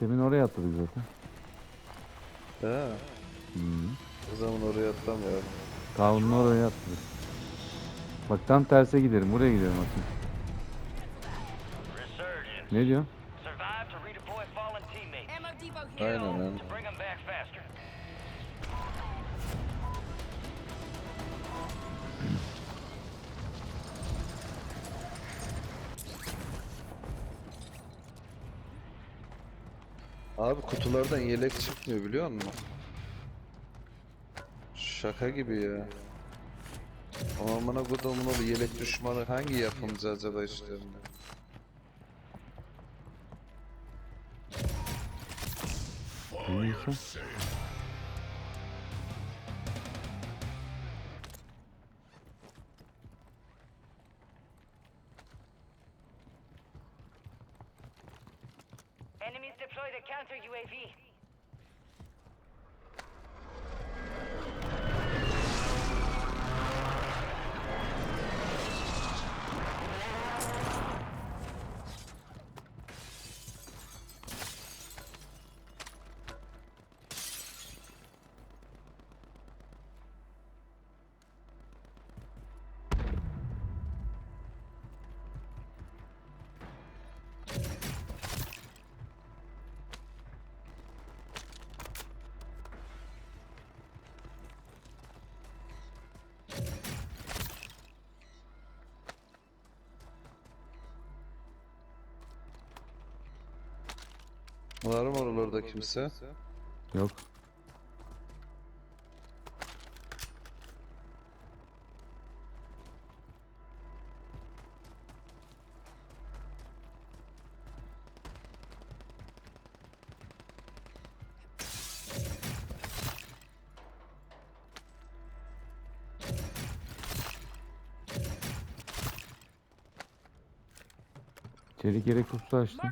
Demin oraya atladık zaten. He. Hı. O zaman oraya atlamıyorum. Kavunun oraya atladık. Bak tam terse gidelim. Buraya gidelim bakayım. Resurgence. Ne diyorsun? Survive to Abi kutulardan yelek çıkmıyor biliyor musun? Şaka gibi ya. Amına kodumun oğlu yelek düşmanı hangi yapımcı acaba işlerinde? Bilmiyorsun. Enemies deploy the counter UAV. Var mı oralarda kimse? Yok. Çelik yelek kutusu açtım.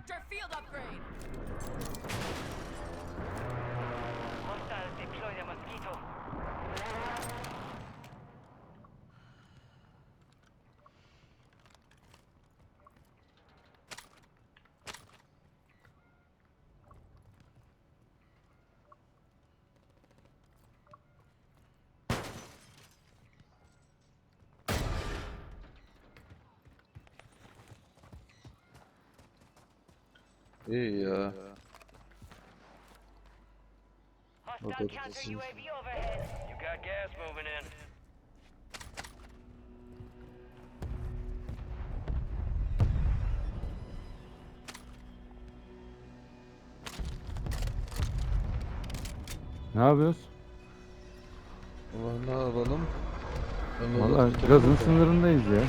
Got gas moving in. Ne yapıyoruz? Ulan ne yapalım? Valla gazın sınırındayız ya.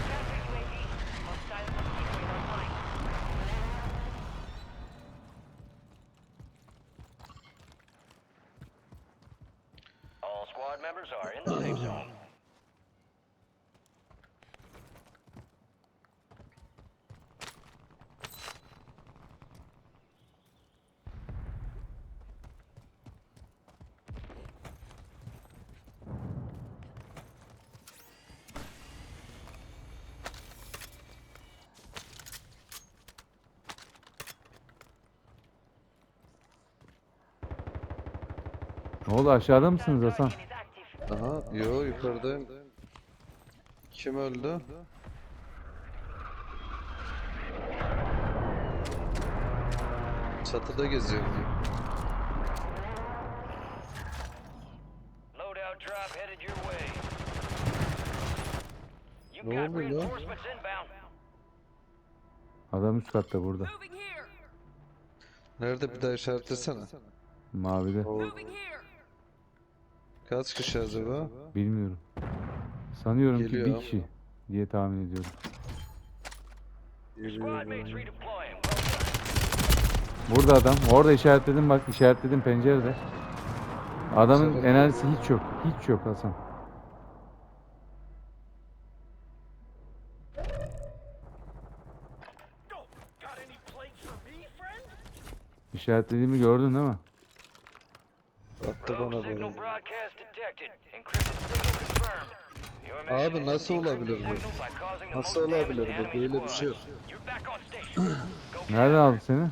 Squad members are in the safe zone. Ne oldu aşağıda mısınız Hasan? Aha, yo yukarıdayım. Kim öldü? Çatıda geziyor. Loadout drop headed your way. You Ne got oluyor lan? reinforcements inbound. Adam üst katta burada. Nerede bir daha işaretlesene. Mavide. O Moving here. Kaç kişi acaba? Bilmiyorum. Sanıyorum ki Geliyor bir ama. kişi diye tahmin ediyorum. Squad mates redeploying. Burada adam. Orada işaretledim bak işaretledim pencerede. Adamın enerjisi hiç yok. Hiç yok Hasan. Got any plates for me, friend? İşaretlediğimi gördün değil mi? Attı Rogue bana signal böyle. broadcast Abi nasıl olabilir bu? Nasıl olabilir bu? Böyle bir şey yok. Nereden aldı seni?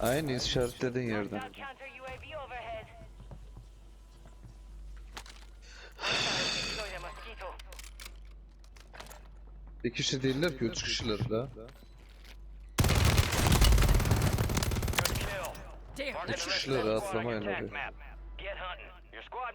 Aynı işaretlediğin yerden. Bir kişi değiller ki üç kişiler la. Of kişiler atlamayın your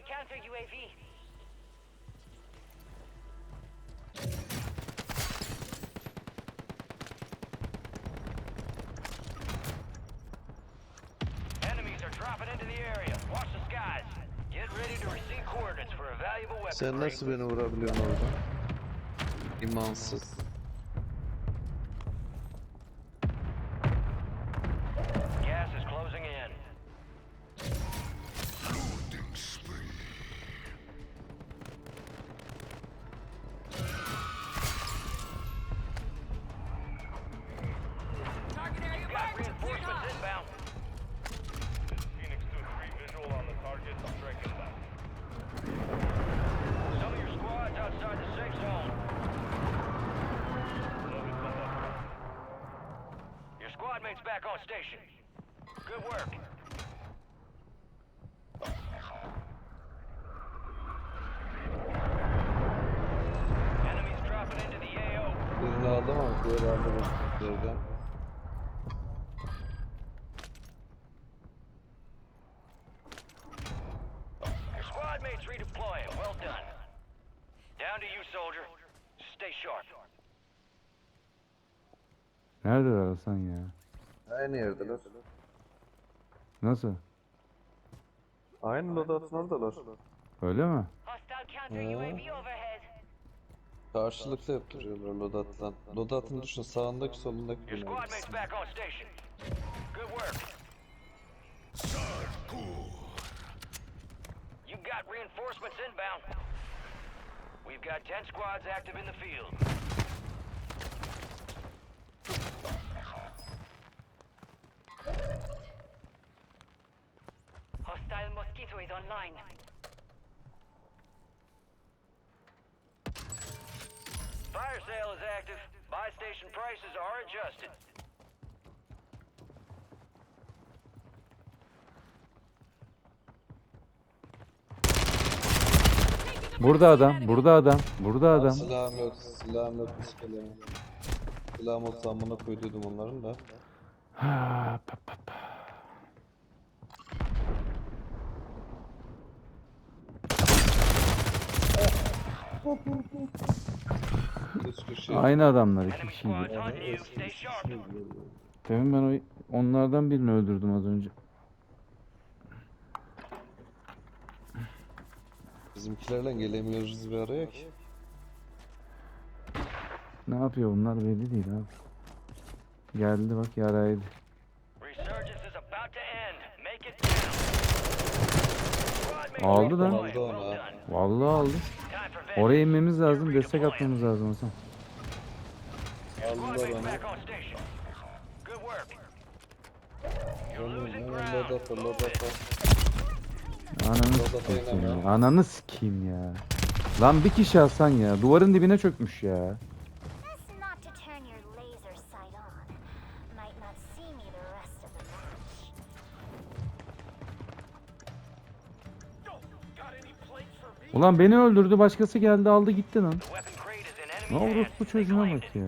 a counter UAV. Enemies are dropping into the area. Watch the skies. Get ready to receive coordinates for a valuable weapon. Sen nasıl beni vurabiliyorsun orada? İmansız. Back on station. Good work. Enemies dropping into the AO. Birini aldım ama diğer aldım yerden. Your squad mates redeploying. Well done. Down to you, soldier. Stay sharp. Neredeler Hasan ya? Aynı yerdeler. Nasıl? Aynı lodatın oradalar. Öyle mi? Overhead. Karşılıklı yaptırıyorlar lodatla. Lodatın dışında sağındaki solundaki Your squad binayı. mates back on station. Good work. You got reinforcements inbound. We've got 10 squads active in the field. Mosquito is online. Fire sale is active. Buy station prices are adjusted. Burada adam, burada adam, burada adam. Silahım yok, silahım yok, silahım yok. Silahım olsa amına koyduydum onların da. Aynı adamlar iki kişiydi. Demin ben o, onlardan birini öldürdüm az önce. Bizimkilerle gelemiyoruz bir araya ki. Ne yapıyor bunlar belli değil abi. Geldi bak yaraydı. Aldı redeploying. Aldı. Vallahi aldı. Oraya inmemiz lazım, destek atmamız lazım Hasan. Hemen lodata, Move lodata. it. Ananı sikeyim ya. Ananı sikeyim ya. Lan bir kişi Hasan ya. Duvarın dibine çökmüş ya. Ulan beni öldürdü başkası geldi aldı gitti lan. Ne olur bu çocuğuna bak ya.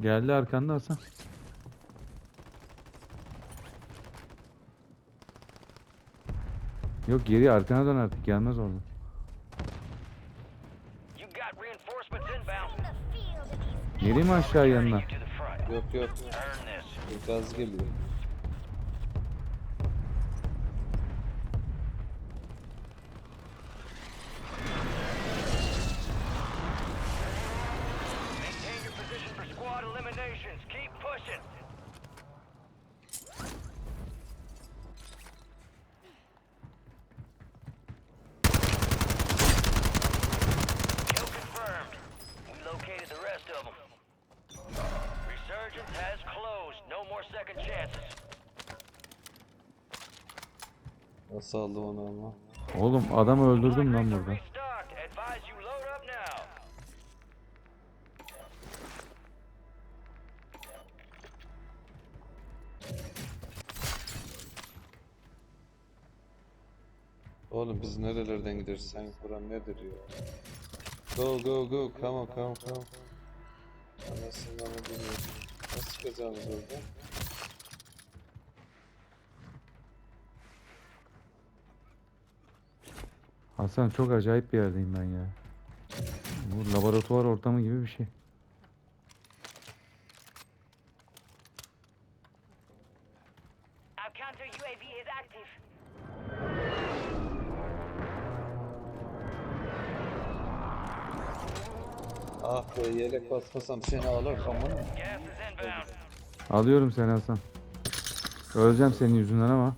Geldi arkanda Hasan. Yok geri arkana dön artık gelmez these Geleyim mi aşağı yanına? Yok yok. Gaz geliyor. Nasıl aldım onu ama? Oğlum adamı öldürdüm lan burada. Oğlum biz nerelerden gideriz? Sen kuran nedir ya? Go go go. Come on come on come on. Ama bilmiyorum. Nasıl çıkacağımız orada? Hasan çok acayip bir yerdeyim ben ya. Bu laboratuvar ortamı gibi bir şey. Our counter UAV is active. Ah be yelek basmasam seni alır inbound. Alıyorum seni Hasan. Öleceğim senin yüzünden ama.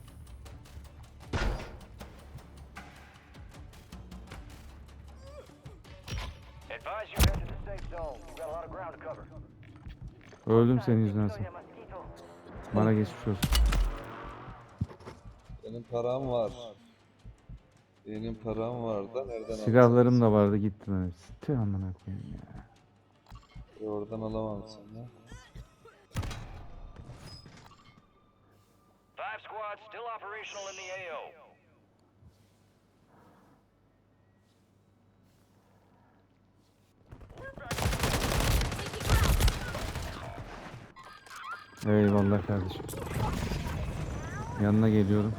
Öldüm senin yüzünden Hasan. Bana geçmiş olsun. Benim param var. Benim param var da nereden Silahlarım da vardı gitti lan hepsi. Tüh amına koyayım ya. E, Oradan alamam seni. Five squads still operational in the AO. Eyvallah kardeşim. Yanına geliyorum.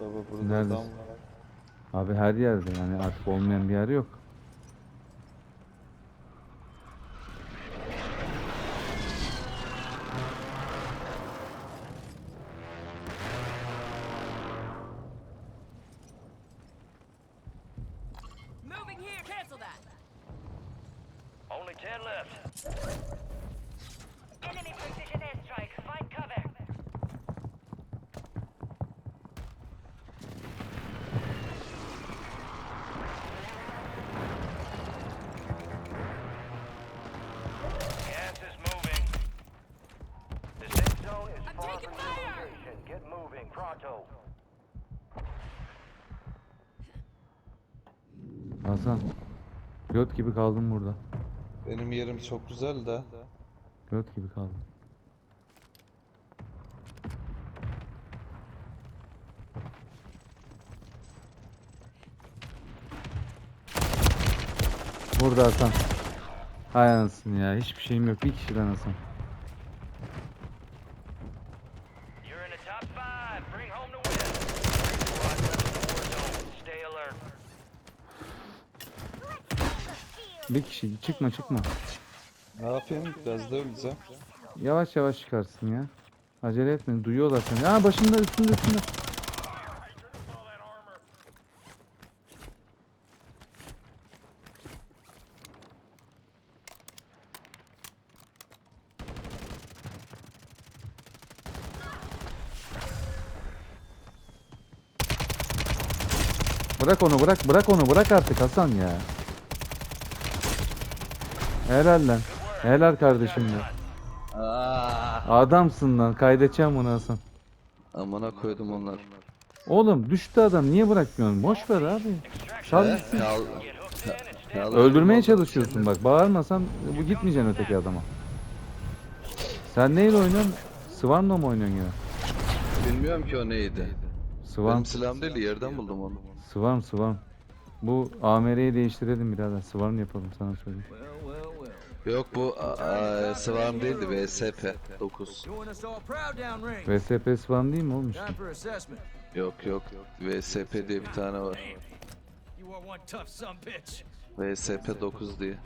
Baba burada Neredesin? adam var. Abi her yerde yani artık olmayan bir yer yok. Moving here. Cancel that. Only ten left. Hasan. Göt gibi kaldım burada. Benim yerim çok güzel de. Göt gibi kaldım. Burada Hasan. Hay anasını ya. Hiçbir şeyim yok. Bir kişiden Hasan. Bir kişi. Çıkma çıkma. Ne yapayım? Gazda öleceğim. Yavaş yavaş çıkarsın ya. Acele etme. Duyuyorlar seni. Aa başında üstünde üstünde. Bırak onu bırak bırak onu bırak artık Hasan ya. Helal lan. Helal kardeşim ya. Adamsın lan. Kaydedeceğim bunu Hasan. Amına koydum onlar. Oğlum düştü adam. Niye bırakmıyorsun? Boş ver abi. Sal gitsin. Kal, kal- Öldürmeye çalışıyorsun bak. Bağırmasan bu gitmeyeceksin öteki adama. Sen neyle oynuyorsun? Swarm'la mı oynuyorsun ya? Bilmiyorum ki o neydi. Swarm, Benim silahım değil yerden buldum onu. Swarm, Swarm. Bu AMR'yi değiştirelim birader. Swarm yapalım sana söyleyeyim. Yok bu aa, Swarm değildi VSP 9. Doing us all proud downrange. VSP Swarm değil mi oğlum işte? Yok yok VSP diye bir tane var. VSP 9 diye.